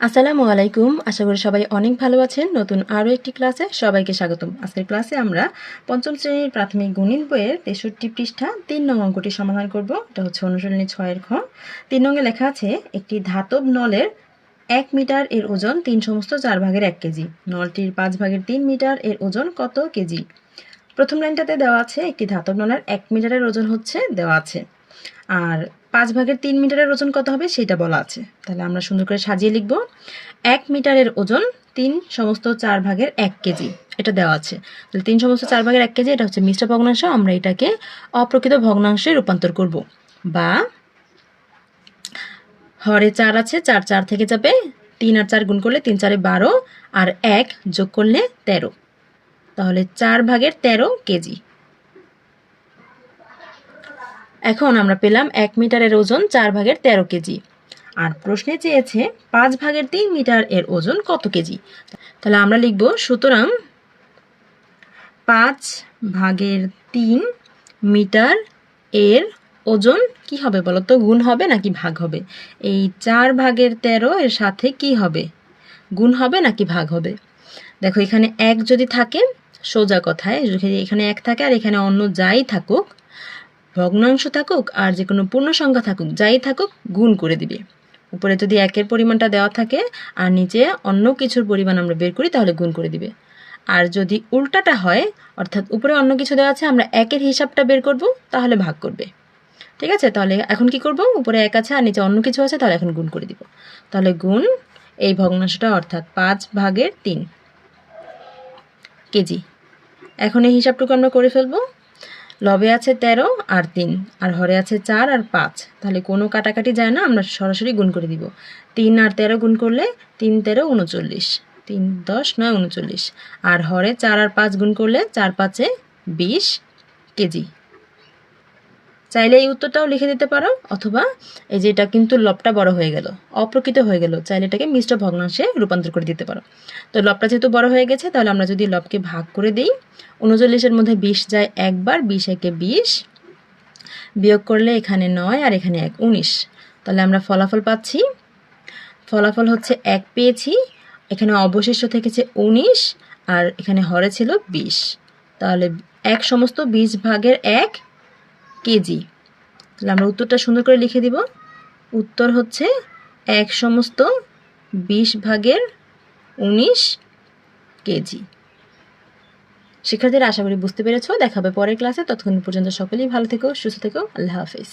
আসসালামু আলাইকুম। আশা করি সবাই অনেক ভালো আছেন। নতুন আরও একটি ক্লাসে সবাইকে স্বাগতম। আজকের ক্লাসে আমরা পঞ্চম শ্রেণির প্রাথমিক গণিত বইয়ের তেষট্টি পৃষ্ঠা তিন নং অঙ্কটি সমাধান করব। এটা হচ্ছে অনুশীলনী ছয়ের খ তিন নঙ্গে লেখা আছে, একটি ধাতব নলের এক মিটার এর ওজন তিন সমস্ত চার ভাগের এক কেজি। নলটির পাঁচ ভাগের তিন মিটার এর ওজন কত কেজি? প্রথম লাইনটাতে দেওয়া আছে, একটি ধাতব নলের এক মিটারের ওজন হচ্ছে দেওয়া আছে। আর পাঁচ ভাগের তিন মিটারের ওজন কত হবে সেটা বলা আছে। তাহলে আমরা সুন্দর করে সাজিয়ে লিখব। এক মিটারের ওজন তিন সমস্ত চার ভাগের এক কেজি, এটা দেওয়া আছে। তাহলে তিন সমস্ত চার ভাগের এক কেজি, এটা হচ্ছে মিশ্র ভগ্নাংশ, আমরা এটাকে অপ্রকৃত ভগ্নাংশে রূপান্তর করব। বা হরে চার আছে, চার চার থেকে যাবে, তিন আর চার গুণ করলে তিন চারে বারো, আর এক যোগ করলে তেরো। তাহলে চার ভাগের তেরো কেজি। এখন আমরা পেলাম এক মিটারের ওজন চার ভাগের তেরো কেজি। আর প্রশ্নে চেয়েছে, পাঁচ ভাগের তিন মিটার এর ওজন কত কেজি? তাহলে আমরা লিখব, সুতরাং পাঁচ ভাগের তিন মিটার এর ওজন কি হবে বলো তো গুণ হবে নাকি ভাগ হবে? এই চার ভাগের তেরো এর সাথে কি হবে? গুণ হবে নাকি ভাগ হবে? দেখো, এখানে এক যদি থাকে, সোজা কথায়, এখানে এক থাকে আর এখানে অন্য যাই থাকুক ভগ্নাংশ থাকুক আর যে কোনো পূর্ণ সংখ্যা থাকুক, যাই থাকুক, গুণ করে দিবে। উপরে যদি একের পরিমাণটা দেওয়া থাকে আর নিচে অন্য কিছুর পরিমাণ আমরা বের করি, তাহলে গুণ করে দিবে। আর যদি উল্টাটা হয়, অর্থাৎ উপরে অন্য কিছু দেওয়া আছে, আমরা একের হিসাবটা বের করব, তাহলে ভাগ করবে। ঠিক আছে? তাহলে এখন কি করব? উপরে এক আছে আর নিচে অন্য কিছু আছে, তাহলে এখন গুণ করে দিব। তাহলে গুণ এই ভগ্নাংশটা, অর্থাৎ পাঁচ ভাগের তিন কেজি। এখন এই হিসাবটুকু আমরা করে ফেলব। লবে আছে তেরো আর তিন, আর হরে আছে চার আর পাঁচ। তাহলে কোনো কাটাকাটি যায় না, আমরা সরাসরি গুণ করে দিব। তিন আর তেরো গুণ করলে তিন তেরো উনচল্লিশ, তিন দশ নয় উনচল্লিশ, আর হরে চার আর পাঁচ গুণ করলে চার পাঁচে বিশ কেজি। চাইলে এই উত্তরটাও লিখে দিতে পারো, অথবা এই যে এটা কিন্তু লবটা বড় হয়ে গেল, অপ্রকৃত হয়ে গেল, চাইলে এটাকে মিশ্র ভগ্নাংশে রূপান্তর করে দিতে পারো। তো লবটা যেহেতু বড় হয়ে গেছে, তাহলে আমরা যদি লবকে ভাগ করে দিই উনচল্লিশের মধ্যে বিশ যায় একবার, বিশ একে বিশ বিয়োগ করলে এখানে নয় আর এখানে এক, উনিশ। তাহলে আমরা ফলাফল পাচ্ছি। ফলাফল হচ্ছে এক পেয়েছি, এখানে অবশিষ্ট থেকেছে উনিশ আর এখানে হরে ছিল বিশ। তাহলে এক সমস্ত বিশ ভাগের এক কেজি। তাহলে আমরা উত্তরটা সুন্দর করে লিখে দিব। উত্তর হচ্ছে এক সমস্ত বিশ ভাগের উনিশ কেজি। শিক্ষার্থীরা আশা করি বুঝতে পেরেছ। দেখাবে পরের ক্লাসে। ততক্ষণ পর্যন্ত সকলেই ভালো থেকো, সুস্থ থেকো। আল্লাহ হাফিজ।